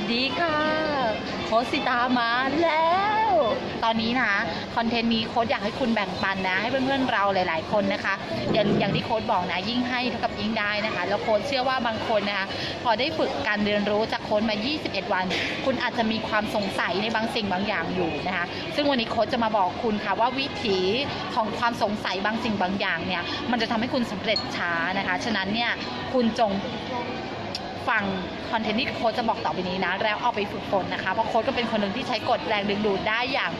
วัสดีค่ะ โค้ชสิตามาแล้ว ตอนนี้นะคอนเทนต์นี้โค้ชอยากให้คุณแบ่งปันนะ ให้เพื่อนๆเราหลาย ๆ คนนะคะอย่างอย่างที่โค้ชบอกนะยิ่งให้เท่ากับยิ่งได้นะคะ แล้วโค้ชเชื่อว่าบางคนนะคะพอได้ฝึกการเรียนรู้จากโค้ชมา 21 วัน คุณอาจจะมีความสงสัยในบางสิ่งบางอย่างอยู่นะคะ ซึ่งวันนี้โค้ชจะมาบอกคุณค่ะว่าวิถีของความสงสัยบางสิ่งบางอย่างเนี่ยมันจะทำให้คุณสำเร็จช้านะคะ ฉะนั้นเนี่ยคุณจง ฟังคอนเทนต์ที่โค้ชจะบอกต่อไปนี้นะ แล้วเอาไปฝึกฝนนะคะ เพราะโค้ชก็เป็นคนหนึ่งที่ใช้กฎแรงดึงดูดได้อย่าง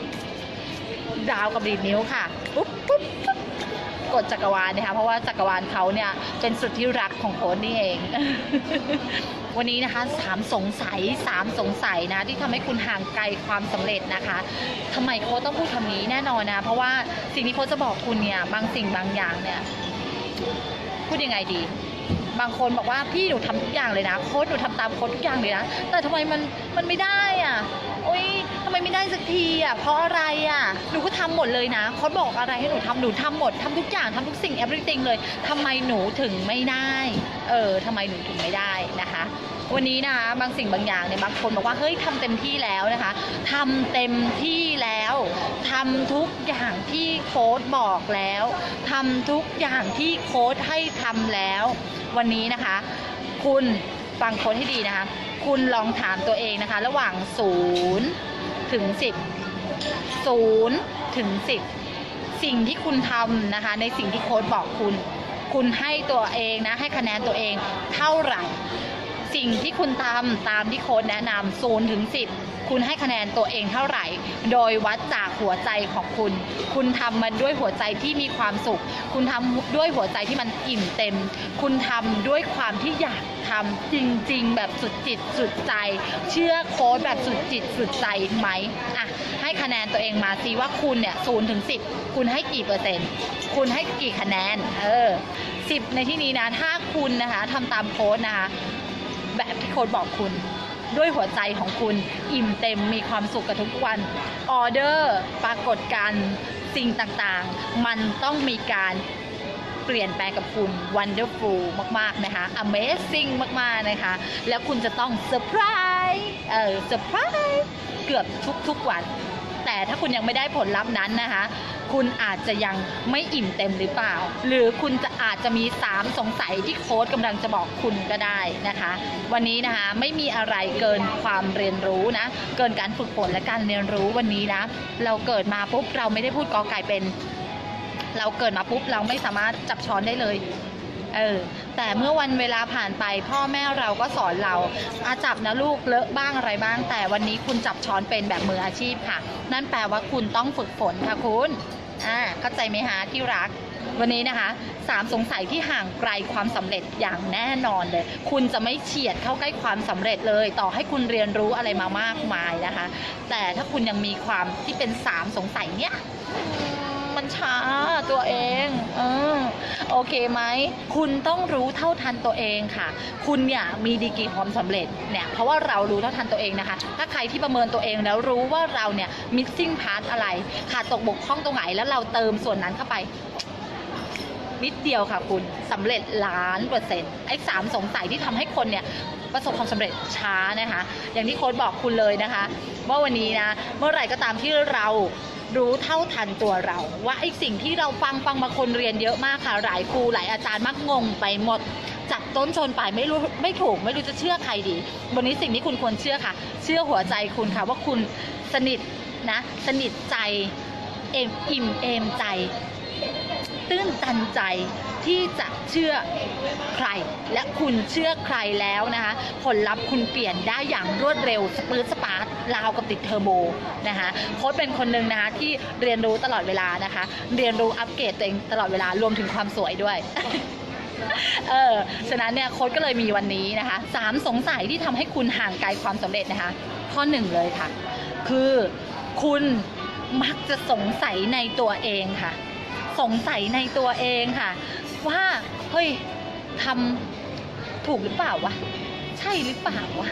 ดาวกับดีดนิ้วค่ะปุ๊บปุ๊บปุ๊บกฎจักรวาลนะคะ เพราะว่าจักรวาลเขาเนี่ยเป็นสุดที่รักของโค้ชนี่เอง วันนี้นะคะสามสงสัยสามสงสัยนะที่ทำให้คุณห่างไกลความสำเร็จนะคะทำไมโค้ชต้องพูดคำนี้แน่นอนนะ เพราะว่าสิ่งที่โค้ชจะบอกคุณเนี่ยบางสิ่งบางอย่างเนี่ยพูดยังไงดี บางคนบอกว่าพี่หนูทำทุกอย่างเลยนะ โค้ดหนูทำตามโค้ดทุกอย่างเลยนะ แต่ทำไมมันมันไม่ได้อะโอ๊ยทำไมไม่ได้สักทีอะเพราะอะไรอะหนูก็ทำหมดเลยนะโค้ดบอกอะไรให้หนูทำหนูทำหมดทำทุกอย่างทำทุกสิ่ง everything เลยทำไมหนูถึงไม่ได้ เออทำไมหนูถึงไม่ได้นะคะ วันนี้นะคะบางสิ่งบางอย่างเนี่ยบางคนบอกว่าเฮ้ยทำเต็มที่แล้วนะคะทำเต็มที่แล้วทำทุกอย่างที่โค้ดบอกแล้วทำทุกอย่างที่โค้ดให้ทำแล้ว วันนี้นะคะ คุณฟังโค้ดให้ดีนะคะ คุณลองถามตัวเองนะคะ ระหว่าง0ถึง10 0ถึง10 สิ่งที่คุณทำนะคะ ในสิ่งที่โค้ดบอกคุณ คุณให้ตัวเองนะให้คะแนนตัวเองเท่าไหร่ สิ่งที่คุณทำตามที่โค้ดแนะนำศูนย์ถึงสิบคุณให้คะแนนตัวเองเท่าไหร่ โดยวัดจากหัวใจของคุณ คุณทำมันด้วยหัวใจที่มีความสุข คุณทำด้วยหัวใจที่มันอิ่มเต็ม คุณทำด้วยความที่อยากทำจริง ๆ แบบสุดจิตสุดใจ เชื่อโค้ดแบบสุดจิตสุดใจไหมอะให้คะแนนตัวเองมาสิว่าคุณเนี่ยศูนย์ถึงสิบคุณให้กี่เปอร์เซ็นต์ คุณให้กี่คะแนน เออสิบในที่นี้นะ ถ้าคุณนะคะทำตามโค้ดนะคะ ที่โค้ดบอกคุณ ด้วยหัวใจของคุณอิ่มเต็มมีความสุขกับทุกวันออเดอร์ปรากฏการณ์สิ่งต่างๆ มันต้องมีการเปลี่ยนแปลงกับคุณ wonderful มาก ๆ นะคะ amazing มาก ๆ นะคะ แล้วคุณจะต้องเซอร์ไพรส์เออเซอร์ไพรส์เกือบทุก ๆ วัน ถ้าคุณยังไม่ได้ผลลัพธ์นั้นนะคะ คุณอาจจะยังไม่อิ่มเต็มหรือเปล่า หรือคุณจะอาจจะมี 3 สงสัยที่โค้ดกำลังจะบอกคุณก็ได้นะคะ วันนี้นะคะไม่มีอะไรเกินความเรียนรู้นะ เกินการฝึกฝนและการเรียนรู้วันนี้นะ เราเกิดมาปุ๊บเราไม่ได้พูดกอไก่เป็น เราเกิดมาปุ๊บเราไม่สามารถจับช้อนได้เลย เออแต่เมื่อวันเวลาผ่านไปพ่อแม่เราก็สอนเราอาจับนะลูกเลอะบ้างอะไรบ้าง แต่วันนี้คุณจับช้อนเป็นแบบมืออาชีพค่ะ นั่นแปลว่าคุณต้องฝึกฝนค่ะคุณอ่าเข้าใจไหมฮะที่รักวันนี้นะคะสามสงสัยที่ห่างไกลความสำเร็จอย่างแน่นอนเลย คุณจะไม่เฉียดเข้าใกล้ความสำเร็จเลย ต่อให้คุณเรียนรู้อะไรมามากมายนะคะ แต่ถ้าคุณยังมีความที่เป็นสามสงสัยเนี้ย ช้าตัวเองเออโอเคไหม คุณต้องรู้เท่าทันตัวเองค่ะ คุณเนี่ยมีดีกรีความสำเร็จเนี่ยเพราะว่าเรารู้เท่าทันตัวเองนะคะ ถ้าใครที่ประเมินตัวเองแล้วรู้ว่าเราเนี่ย missing part อะไรขาดตกบกพร่องตรงไหนแล้วเราเติมส่วนนั้นเข้าไปนิดเดียวค่ะคุณสำเร็จล้านเปอร์เซ็นต์ไอ้สามสงสัยที่ทำให้คนเนี่ยประสบความสำเร็จช้านะคะ อย่างที่โค้ดบอกคุณเลยนะคะ ว่าวันนี้นะ เมื่อไหร่ก็ตามที่เรา รู้เท่าทันตัวเรา ว่าไอ้สิ่งที่เราฟังฟังมาคนเรียนเยอะมากค่ะหลายครูหลายอาจารย์มักงงไปหมดจับต้นชนปลายไม่รู้ไม่ถูกไม่รู้จะเชื่อใครดี วันนี้สิ่งที่คุณควรเชื่อค่ะ เชื่อหัวใจคุณค่ะว่าคุณสนิทนะสนิทใจเอ็มอิ่มเอมใจ ตื้นตันใจที่จะ เชื่อใคร และคุณเชื่อใครแล้วนะคะผลลัพธ์คุณเปลี่ยนได้อย่างรวดเร็วสปืดสปาร์ตราวกับติดเทอร์โบนะคะโค้ชเป็นคนหนึ่งนะคะที่เรียนรู้ตลอดเวลานะคะ เรียนรู้อัปเกรดตัวเองตลอดเวลารวมถึงความสวยด้วยเออ ฉะนั้นเนี่ยโค้ชก็เลยมีวันนี้นะคะสามสงสัยที่ทำให้คุณห่างไกลความสำเร็จนะคะ ข้อหนึ่งเลยค่ะ คือคุณมักจะสงสัยในตัวเองค่ะ สงสัยในตัวเองค่ะ ว่าเฮ้ยทำถูกหรือเปล่าวะ ใช่หรือเปล่าวะ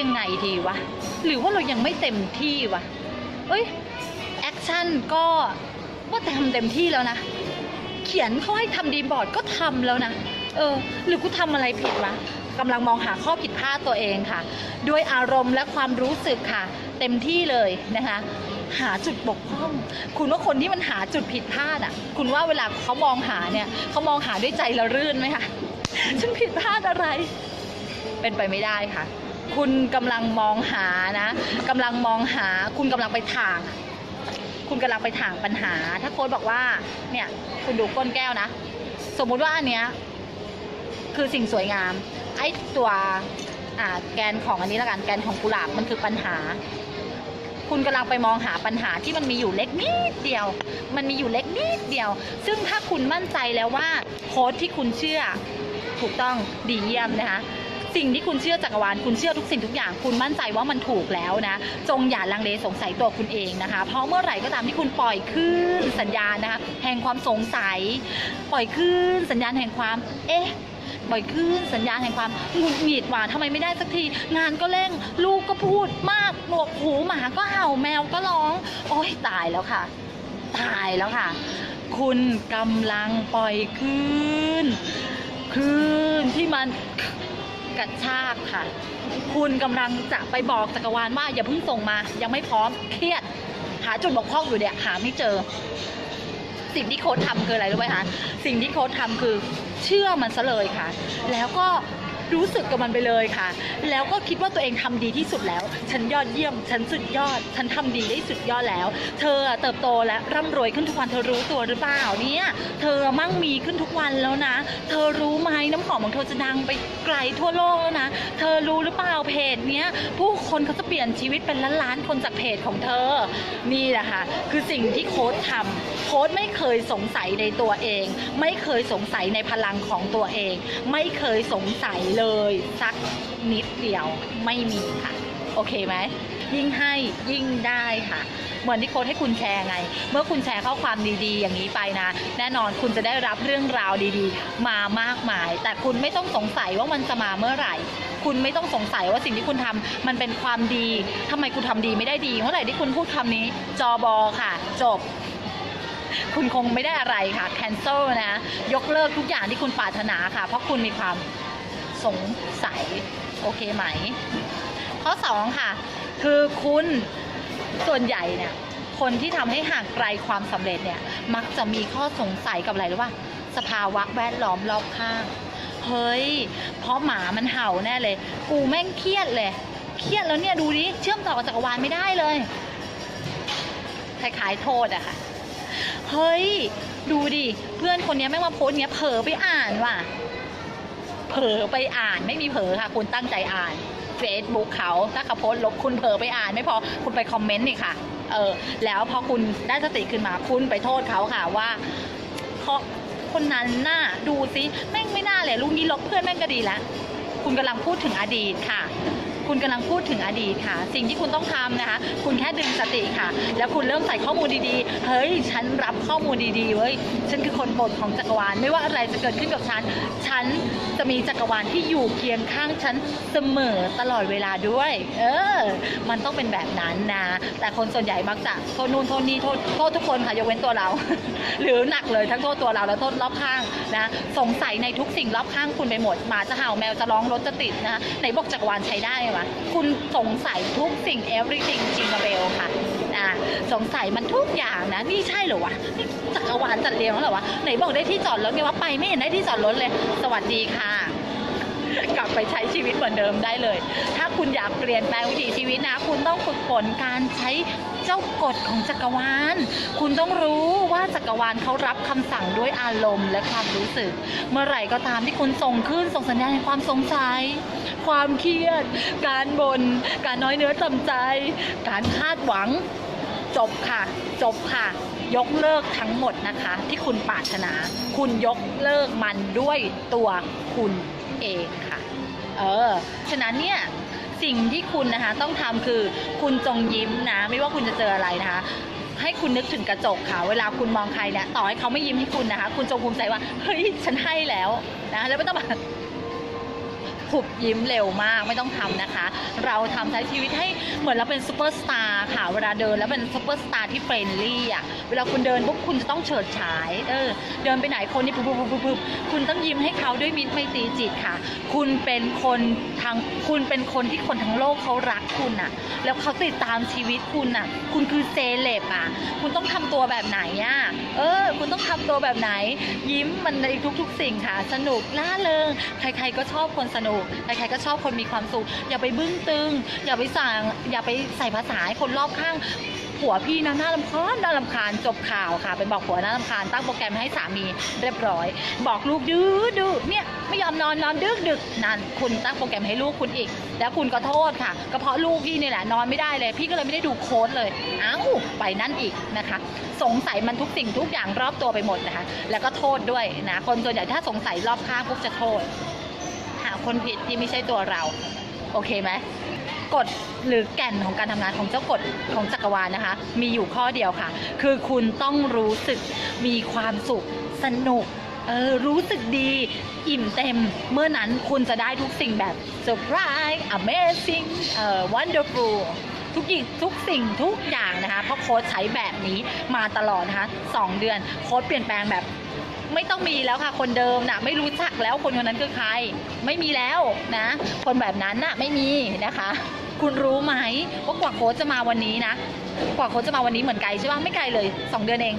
ยังไงดีวะ หรือว่าเรายังไม่เต็มที่วะเอ้ยแอคชั่นก็ว่าทำเต็มที่แล้วนะ เขียนเขาให้ทำดีบอร์ดก็ทำแล้วนะ เออ หรือกูทำอะไรผิดวะกำลังมองหาข้อผิดพลาดตัวเองค่ะ ด้วยอารมณ์และความรู้สึกค่ะ เต็มที่เลยนะคะ หาจุดบกพร่อง คุณว่าคนที่มันหาจุดผิดพลาดอะ คุณว่าเวลาเขามองหาเนี่ยเขามองหาด้วยใจละรื่นไหมคะฉันผิดพลาดอะไร เป็นไปไม่ได้ค่ะ คุณกำลังมองหานะกำลังมองหา คุณกำลังไปทาง คุณกำลังไปถางปัญหา ถ้าโค้ดบอกว่า เนี่ย คุณดูก้นแก้วนะ สมมุติว่าอันเนี้ยคือสิ่งสวยงาม ไอ้ตัวแกนของอันนี้ละกัน แกนของกุหลาบมันคือปัญหา คุณกำลังไปมองหาปัญหาที่มันมีอยู่เล็กนิดเดียว มันมีอยู่เล็กนิดเดียว ซึ่งถ้าคุณมั่นใจแล้วว่าโค้ดที่คุณเชื่อ ถูกต้องดีเยี่ยมนะคะสิ่งที่คุณเชื่อจักรวาลคุณเชื่อทุกสิ่งทุกอย่างคุณมั่นใจว่ามันถูกแล้วนะ จงอย่าลังเลสงสัยตัวคุณเองนะคะ เพราะเมื่อไหร่ก็ตามที่คุณปล่อยคลื่นสัญญาณนะคะ แห่งความสงสัย ปล่อยคลื่นสัญญาณแห่งความ เอ๊ะ ปล่อยคลื่นสัญญาณแห่งความหงุดหงิดหว่าทำไมไม่ได้สักที งานก็เร่งลูกก็พูดมากหนวกหูหมาก็เห่าแมวก็ร้อง โอ๊ยตายแล้วค่ะ ตายแล้วค่ะ คุณกำลังปล่อยคลื่นคลื่นที่มันกระชากค่ะ คุณกำลังจะไปบอกจักรวาลว่าอย่าเพิ่งส่งมา ยังไม่พร้อมเครียด หาจุดบกพร่องอยู่เนี่ยหาไม่เจอ สิ่งที่โค้ดทำคืออะไรรู้ไหมคะ สิ่งที่โค้ดทำคือเชื่อมันซะเลยค่ะ แล้วก็ รู้สึกกับมันไปเลยค่ะ แล้วก็คิดว่าตัวเองทำดีที่สุดแล้ว ฉันยอดเยี่ยม ฉันสุดยอด ฉันทำดีได้สุดยอดแล้ว เธอเติบโตและร่ำรวยขึ้นทุกวันเธอรู้ตัวหรือเปล่าเนี่ยเธอมั่งมีขึ้นทุกวันแล้วนะ เธอรู้ไหมน้ำหอมของเธอจะดังไปไกลทั่วโลกแล้วนะ เธอรู้หรือเปล่าเพจเนี้ยผู้คนเขาจะเปลี่ยนชีวิตเป็นล้านๆคนจากเพจของเธอ นี่แหละค่ะคือสิ่งที่โค้ดทำโค้ดไม่เคยสงสัยในตัวเอง ไม่เคยสงสัยในพลังของตัวเอง ไม่เคยสงสัยเลยสักนิดเดียวไม่มีค่ะ โอเคไหม ยิ่งให้ยิ่งได้ค่ะ เหมือนที่โค้ดให้คุณแชร์ไง เมื่อคุณแชร์ข้อความดีๆ อย่างนี้ไปนะ แน่นอนคุณจะได้รับเรื่องราวดีๆ มามากมาย แต่คุณไม่ต้องสงสัยว่ามันจะมาเมื่อไหร่คุณไม่ต้องสงสัยว่าสิ่งที่คุณทำมันเป็นความดีทำไมคุณทำดีไม่ได้ดี เมื่อไหร่ที่คุณพูดคำนี้ จอบอค่ะ จบ คุณคงไม่ได้อะไรค่ะ cancel นะ ยกเลิกทุกอย่างที่คุณปรารถนาค่ะ เพราะคุณมีความ สงสัยโอเคไหม ข้อ 2 ค่ะ คือคุณส่วนใหญ่เนี่ยคนที่ทำให้ห่างไกลความสำเร็จเนี่ยมักจะมีข้อสงสัยกับอะไรรู้ป่ะสภาวะแวดล้อมรอบข้างเฮ้ย เพราะหมามันเห่าแน่เลย กูแม่งเครียดเลย เครียดแล้วเนี่ยดูดิเชื่อมต่อกับจักรวาลไม่ได้เลยคล้ายๆโทษอะค่ะ เฮ้ย ดูดิ เพื่อนคนนี้แม่งมาโพสเนี้ยเผลอไปอ่านว่ะ เผลอไปอ่านไม่มีเผลอค่ะ คุณตั้งใจอ่าน Facebook เขาถ้าเขาโพสต์ลบคุณเผลอไปอ่าน ไม่พอคุณไปคอมเมนต์นี่ค่ะเออแล้วพอคุณได้สติขึ้นมาคุณไปโทษเขาค่ะว่าเขาคนนั้นน่าดูซิแม่งไม่น่าเลยลูกนี้ลบเพื่อนแม่งก็ดีละคุณกำลังพูดถึงอดีตค่ะ คุณกำลังพูดถึงอดีตค่ะ สิ่งที่คุณต้องทำนะคะ คุณแค่ดึงสติค่ะ แล้วคุณเริ่มใส่ข้อมูลดีๆ เฮ้ย ฉันรับข้อมูลดีๆเว้ย ฉันคือคนโปรดของจักรวาล ไม่ว่าอะไรจะเกิดขึ้นกับฉัน ฉันจะมีจักรวาลที่อยู่เคียงข้างฉันเสมอตลอดเวลาด้วย เออ มันต้องเป็นแบบนั้นนะ แต่คนส่วนใหญ่มักจะโทษนู่นโทษนี่โทษโทษทุกคนค่ะยกเว้นตัวเรา หรือหนักเลยทั้งโทษตัวเราและโทษรอบข้างนะ สงสัยในทุกสิ่งรอบข้างคุณไปหมดหมาจะเห่าแมวจะร้องรถจะติดนะไหนบอกจักรวาลใช้ได้ไหมคุณสงสัยทุกสิ่ง everything จิงกับเบลค่ะอ่าสงสัยมันทุกอย่างนะ นี่ใช่เหรอวะนี่จักรวาลจัดเรียงแล้วเหรอวะ ไหนบอกได้ที่จอดรถไงว่าไปไม่เห็นได้ที่จอดรถเลย สวัสดีค่ะ กลับไปใช้ชีวิตเหมือนเดิมได้เลย ถ้าคุณอยากเปลี่ยนแปลงวิถีชีวิตนะ คุณต้องฝึกฝนการใช้เจ้ากฎของจักรวาล คุณต้องรู้ว่าจักรวาลเขารับคำสั่งด้วยอารมณ์และความรู้สึก เมื่อไหร่ก็ตามที่คุณส่งขึ้นส่งสัญญาณแห่งความสงสัย ความเครียด การบน่น การน้อยเนื้อต่ำใจ การคาดหวัง จบค่ะ จบค่ะยกเลิกทั้งหมดนะคะ ที่คุณปรารถนา คุณยกเลิกมันด้วยตัวคุณ เองค่ะ เออ ฉะนั้นเนี่ยสิ่งที่คุณนะคะต้องทำคือคุณจงยิ้มนะ ไม่ว่าคุณจะเจออะไรนะคะให้คุณนึกถึงกระจกค่ะ เวลาคุณมองใครเนี่ยต่อให้เขาไม่ยิ้มให้คุณนะคะ คุณจงภูมิใจว่าเฮ้ยฉันให้แล้วนะแล้วไม่ต้องแบบ หุบยิ้มเร็วมากไม่ต้องทำนะคะ เราทำใช้ชีวิตให้เหมือนเราเป็นซูเปอร์สตาร์ค่ะเวลาเดินแล้วเป็นซูเปอร์สตาร์ที่เฟรนลี่อะเวลาคุณเดินปุ๊บคุณจะต้องเฉิดฉายเออเดินไปไหนคนนี่ปุ๊บปุ๊บปุ๊บปุ๊บปุ๊บคุณต้องยิ้มให้เขาด้วยมิตรไมตรีจิตค่ะ คุณเป็นคนทางคุณเป็นคนที่คนทั้งโลกเขารักคุณอะ แล้วเขาติดตามชีวิตคุณอะ คุณคือเซเลบอะ คุณต้องทำตัวแบบไหนอะเออ คุณต้องทำตัวแบบไหน ยิ้มมันในทุก ๆ สิ่งค่ะ สนุกล่าเริงใครๆก็ชอบคนสนุกใครๆก็ชอบคนมีความสุข อย่าไปบึ้งตึง อย่าไปสั่งอย่าไปใส่ภาษาให้คนรอบข้างผัวพี่นะน่ารำคาญน่ารำคาญจบข่าวค่ะ ไปบอกผัวน่ารำคาญตั้งโปรแกรมให้สามีเรียบร้อย บอกลูกดื้อดื้อเนี่ยไม่ยอมนอนนอนดึกดึกนั่นคุณตั้งโปรแกรมให้ลูกคุณอีก แล้วคุณก็โทษค่ะก็เพราะลูกพี่นี่แหละนอนไม่ได้เลย พี่ก็เลยไม่ได้ดูโค้ดเลยอ้าวไปนั่นอีกนะคะ สงสัยมันทุกสิ่งทุกอย่างรอบตัวไปหมดนะคะ แล้วก็โทษด้วยนะคนส่วนใหญ่ถ้าสงสัยรอบข้างปุ๊บจะโทษ คนผิดที่ไม่ใช่ตัวเรา โอเคไหมกฎหรือแก่นของการทำงานของเจ้ากฎของจักรวาลนะคะ มีอยู่ข้อเดียวค่ะ คือคุณต้องรู้สึกมีความสุขสนุกเออรู้สึกดีอิ่มเต็ม เมื่อนั้นคุณจะได้ทุกสิ่งแบบเซอร์ไพรส์ amazing เอ่อ wonderful ทุกอย่างทุกสิ่งทุกอย่างนะคะ เพราะโค้ชใช้แบบนี้มาตลอดนะคะสองเดือนโค้ชเปลี่ยนแปลงแบบ ไม่ต้องมีแล้วค่ะ คนเดิมนะไม่รู้จักแล้วคนคนนั้นคือใคร ไม่มีแล้วนะ คนแบบนั้นน่ะไม่มีนะคะ คุณรู้ไหมว่ากว่าโค้ชจะมาวันนี้นะ กว่าโค้ชจะมาวันนี้เหมือนไกลใช่ปะไม่ไกลเลยสองเดือนเอง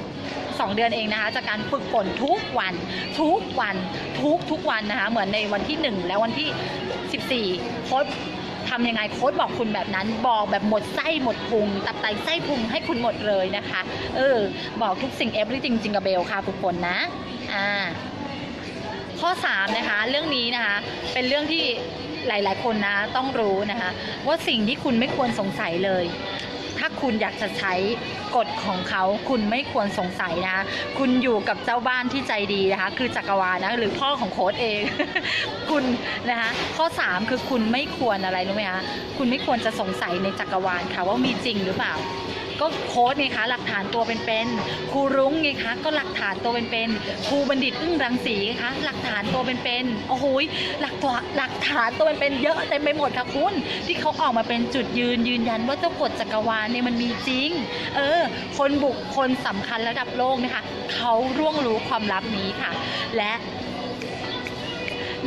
สองเดือนเองนะคะจากการฝึกฝนทุกวัน ทุกวันทุกทุกวันนะคะเหมือนในวันที่หนึ่งและวันที่ 14 โค้ชทำยังไงโค้ชบอกคุณแบบนั้น บอกแบบหมดไส้หมดพุง ตับไตไส้พุงให้คุณหมดเลยนะคะ เออ บอกทุกสิ่ง everything จริงกับเบลค่ะทุกคนนะ อ่าข้อ3นะคะเรื่องนี้นะคะเป็นเรื่องที่หลาย ๆ คนนะต้องรู้นะคะว่าสิ่งที่คุณไม่ควรสงสัยเลย ถ้าคุณอยากจะใช้กฎของเขาคุณไม่ควรสงสัยนะคะคุณอยู่กับเจ้าบ้านที่ใจดีนะคะคือจักรวาลนะหรือพ่อของโค้ดเอง คุณนะคะข้อ 3 คือคุณไม่ควรอะไรรู้ไหมคะคุณไม่ควรจะสงสัยในจักรวาลค่ะว่ามีจริงหรือเปล่า ก็โค้ดไงคะหลักฐานตัวเป็นๆครูรุ้งไงคะก็หลักฐานตัวเป็นๆครูบัณฑิตอึ้งรังสีไงคะหลักฐานตัวเป็นๆโอ้โหหลักตัวหลักฐานตัวเป็นๆเยอะเต็มไปหมดค่ะคุณที่เขาออกมาเป็นจุดยืนยืนยันว่าเจ้ากฎจักรวาลเนี่ยมันมีจริง เออ คนบุคคลสำคัญระดับโลกนะคะเขาร่วงรู้ความลับนี้ค่ะ และ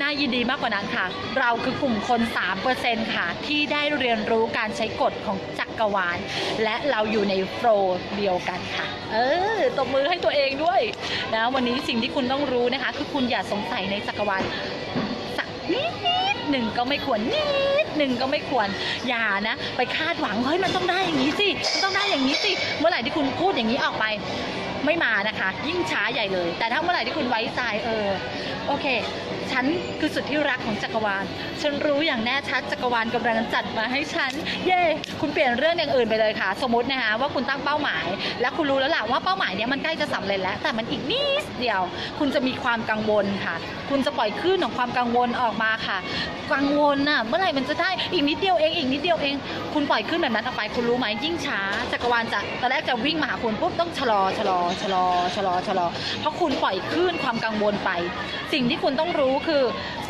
น่ายินดีมากกว่านั้นค่ะ เราคือกลุ่มคน 3%ค่ะ ที่ได้เรียนรู้การใช้กฎของจัก รวาลและเราอยู่ในโฟล์เดียวกันค่ะ เออตบมือให้ตัวเองด้วยนะวันนี้สิ่งที่คุณต้องรู้นะคะ คือคุณอย่าสงสัยในจักรวาลสักนิดหนึ่งก็ไม่ควรนิดหนึ่งก็ไม่ควรอย่านะ ไปคาดหวังเฮ้ยมันต้องได้อย่างนี้สิมันต้องได้อย่างนี้สิเมื่อไหร่ที่คุณพูดอย่างนี้ออกไป ไม่มานะคะ ยิ่งช้าใหญ่เลย แต่ถ้าเมื่อไหร่ที่คุณไว้ใจเออ โอเค ฉันคือสุดที่รักของจักรวาล ฉันรู้อย่างแน่ชัดจักรวาลกำลังจัดมาให้ฉัน เย่คุณเปลี่ยนเรื่องอย่างอื่นไปเลยค่ะ สมมตินะคะว่าคุณตั้งเป้าหมาย และคุณรู้แล้วล่ะว่าเป้าหมายเนี้ยมันใกล้จะสำเร็จแล้ว แต่มันอีกนิดเดียว คุณจะมีความกังวลค่ะ คุณจะปล่อยคลื่นของความกังวลออกมาค่ะ กังวลน่ะเมื่อไหร่มันจะได้อีกนิดเดียวเองอีกนิดเดียวเอง คุณปล่อยคลื่นแบบนั้นออกไป คุณรู้ไหมยิ่งช้าจักรวาลจะตอนแรกจะวิ่งมาหาคุณปุ๊บต้องชะลอชะลอชะลอชะลอชะลอ เพราะคุณปล่อยคลื่นความกังวลไป สิ่งที่คุณต้องรู้คือ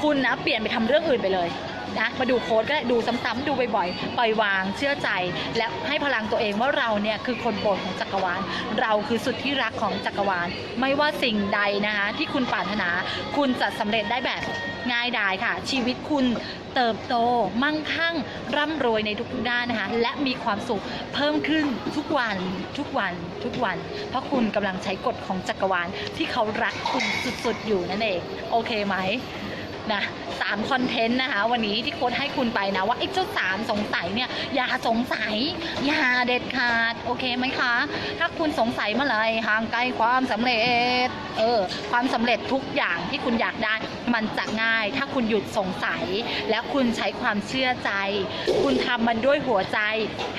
คุณนะเปลี่ยนไปทำเรื่องอื่นไปเลยนะมาดูโค้ดก็ได้ดูซ้ำๆดูบ่อยๆปล่อยวางเชื่อใจ และให้พลังตัวเองว่าเราเนี่ยคือคนโปรดของจักรวาล เราคือสุดที่รักของจักรวาล ไม่ว่าสิ่งใดนะคะที่คุณปรารถนา คุณจะสำเร็จได้แบบ ง่ายดายค่ะ ชีวิตคุณเติบโต มั่งคั่ง ร่ำรวยในทุกๆด้านนะคะ และมีความสุขเพิ่มขึ้นทุกวันทุกวันทุกวัน เพราะคุณกำลังใช้กฎของจักรวาลที่เขารักคุณสุดๆอยู่นั่นเอง โอเคไหมนะสามคอนเทนต์นะคะ วันนี้ที่โค้ดให้คุณไปนะ ว่าไอ้เจ้าสามสงสัยเนี่ย อย่าสงสัย อย่าเด็ดขาด โอเคไหมคะ ถ้าคุณสงสัยเมื่อไหรห่างไกลความสำเร็จ เออ ความสำเร็จทุกอย่างที่คุณอยากได้มันจะง่าย ถ้าคุณหยุดสงสัย และคุณใช้ความเชื่อใจ คุณทำมันด้วยหัวใจ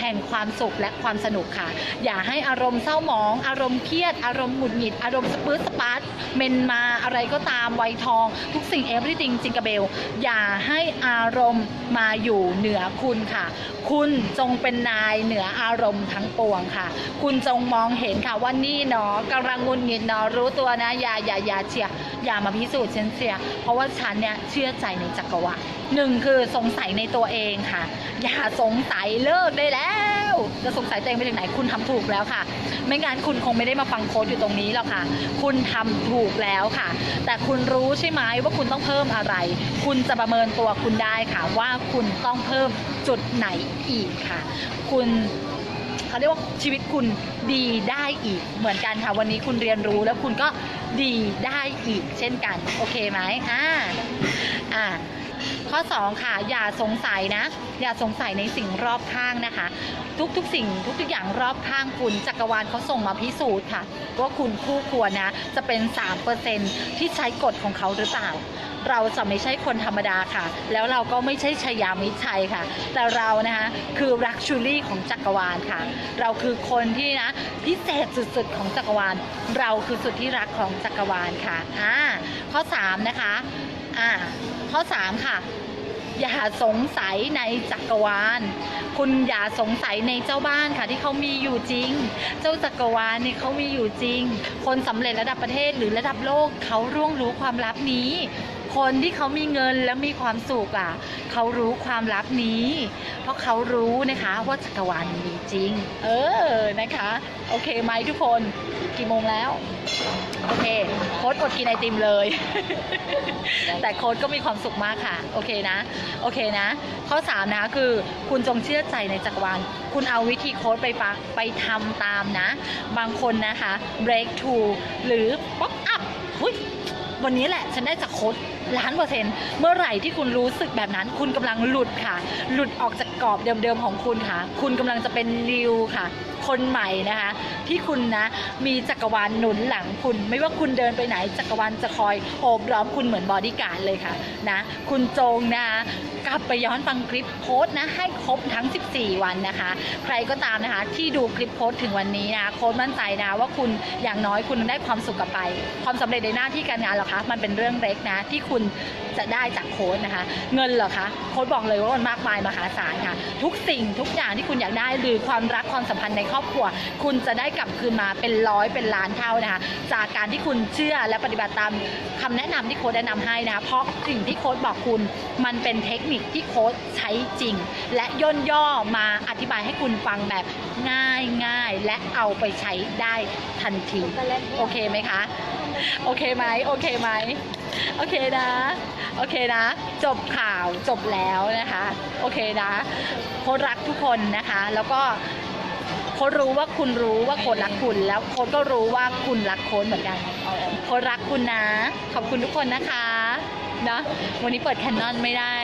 แห่งความสุขและความสนุกค่ะ อย่าให้อารมณ์เศร้าหมอง อารมณ์เครียด อารมณ์หงุดหงิด อารมณ์สปื้ดสปาร์ตเมนมาอะไรก็ตามไวทอง ทุกสิ่ง everything จิงกะเบล อย่าให้อารมณ์มาอยู่เหนือคุณค่ะ คุณจงเป็นนายเหนืออารมณ์ทั้งปวงค่ะ คุณจงมองเห็นค่ะว่านี่เนาะกำลังงุนงิดเนาะรู้ตัวนะอย่าอย่าอย่าเชียอย่ามาพิสูจน์ฉันเสียเพราะว่าฉันเนี่ยเชื่อใจในจักรวาลหนึ่งคือสงสัยในตัวเองค่ะ อย่าสงสัยเลิกได้แล้ว จะสงสัยตัวเองไปถึงไหนคุณทำถูกแล้วค่ะ ไม่งั้นคุณคงไม่ได้มาฟังโค้ดอยู่ตรงนี้หรอกค่ะ คุณทำถูกแล้วค่ะ แต่คุณรู้ใช่ไหมว่าคุณต้องเพิ่มอะไร คุณจะประเมินตัวคุณได้ค่ะว่าคุณต้องเพิ่มจุดไหนอีกค่ะ คุณ เขาเรียกว่าชีวิตคุณดีได้อีกเหมือนกันค่ะ วันนี้คุณเรียนรู้แล้วคุณก็ดีได้อีกเช่นกัน โอเคไหมอ่าอ่าข้อ 2 ค่ะ อย่าสงสัยนะ อย่าสงสัยในสิ่งรอบข้างนะคะ ทุกๆสิ่งทุกๆอย่างรอบข้างคุณจักรวาลเขาส่งมาพิสูจน์ค่ะ ว่าคุณคู่ควรนะ จะเป็น 3%ที่ใช้กฎของเขาหรือเปล่า เราจะไม่ใช่คนธรรมดาค่ะ แล้วเราก็ไม่ใช่ชายามิชัยค่ะ แต่เรานะคะคือรักชูรี่ของจักรวาลค่ะ เราคือคนที่นะพิเศษสุดๆของจักรวาล เราคือสุดที่รักของจักรวาลค่ะอ่าข้อ3นะคะอ่าข้อ3ค่ะอย่าสงสัยในจักรวาล คุณอย่าสงสัยในเจ้าบ้านค่ะที่เขามีอยู่จริง เจ้าจักรวาลเนี่ยเขามีอยู่จริง คนสำเร็จระดับประเทศหรือระดับโลกเขาร่วงรู้ความลับนี้ คนที่เขามีเงินและมีความสุขอะเขารู้ความลับนี้ เพราะเขารู้นะคะว่าจักรวาลมีจริง เออนะคะ โอเคไหมทุกคนกี่โมงแล้ว โอเค โค้ดอดกินไอติมเลย แต่โค้ดก็มีความสุขมากค่ะ โอเคนะ โอเคนะ ข้อ3นะคะคือคุณจงเชื่อใจในจักรวาล คุณเอาวิธีโค้ดไปฟังไปทำตามนะ บางคนนะคะ break through หรือ pop up วันนี้แหละ ฉันได้จากโค้ด ล้านเปอร์เซ็นต์เมื่อไหร่ที่คุณรู้สึกแบบนั้น คุณกำลังหลุดค่ะ หลุดออกจากกรอบเดิมๆของคุณค่ะ คุณกำลังจะเป็นนิวค่ะ คนใหม่นะคะ ที่คุณนะมีจักรวาลหนุนหลังคุณ ไม่ว่าคุณเดินไปไหนจักรวาลจะคอยโอบล้อมคุณเหมือนบอดี้การ์ดเลยค่ะนะคุณจงนะกลับไปย้อนฟังคลิปโพสต์นะให้ครบทั้ง 14 วันนะคะ ใครก็ตามนะคะ ที่ดูคลิปโพสต์ถึงวันนี้นะโค้ดมั่นใจนะว่าคุณอย่างน้อยคุณได้ความสุขกลับไป ความสำเร็จในหน้าที่การงานหรอคะมันเป็นเรื่องเล็กนะ ที่คุณจะได้จากโค้ดนะคะ เงินเหรอคะโค้ดบอกเลยว่ามันมากมายมหาศาลค่ะ ทุกสิ่งทุกอย่างที่คุณอยากได้หรือความรักความสัมพันธ์ในครอบครัว คุณจะได้กลับคืนมาเป็นร้อยเป็นล้านเท่านะคะ จากการที่คุณเชื่อและปฏิบัติตามคำแนะนำที่โค้ดแนะนำให้นะคะเพราะสิ่งที่โค้ดบอกคุณมันเป็นเทคนิคที่โค้ดใช้จริง และย่นย่อมาอธิบายให้คุณฟังแบบง่ายง่ายและเอาไปใช้ได้ทันทีโอเคไหมคะ โอเคไหมโอเคไหม โอเคนะ โอเคนะ จบข่าวจบแล้วนะคะ โอเคนะโค้ดรักทุกคนนะคะ แล้วก็โค้ดรู้ว่าคุณรู้ว่าโค้ดรักคุณ แล้วโค้ดก็รู้ว่าคุณรักโค้ดเหมือนกัน โค้ดรักคุณนะ ขอบคุณทุกคนนะคะเนะวันนี้เปิดแคนนอนไม่ได้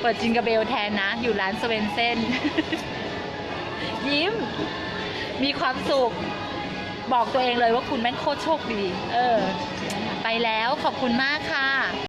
เปิดจิงกาเบลแทนนะ อยู่ร้านสเวนเซนยิ้ม มีความสุข บอกตัวเองเลยว่าคุณแม่งโคตรโชคดี เออ ไปแล้วขอบคุณมากค่ะ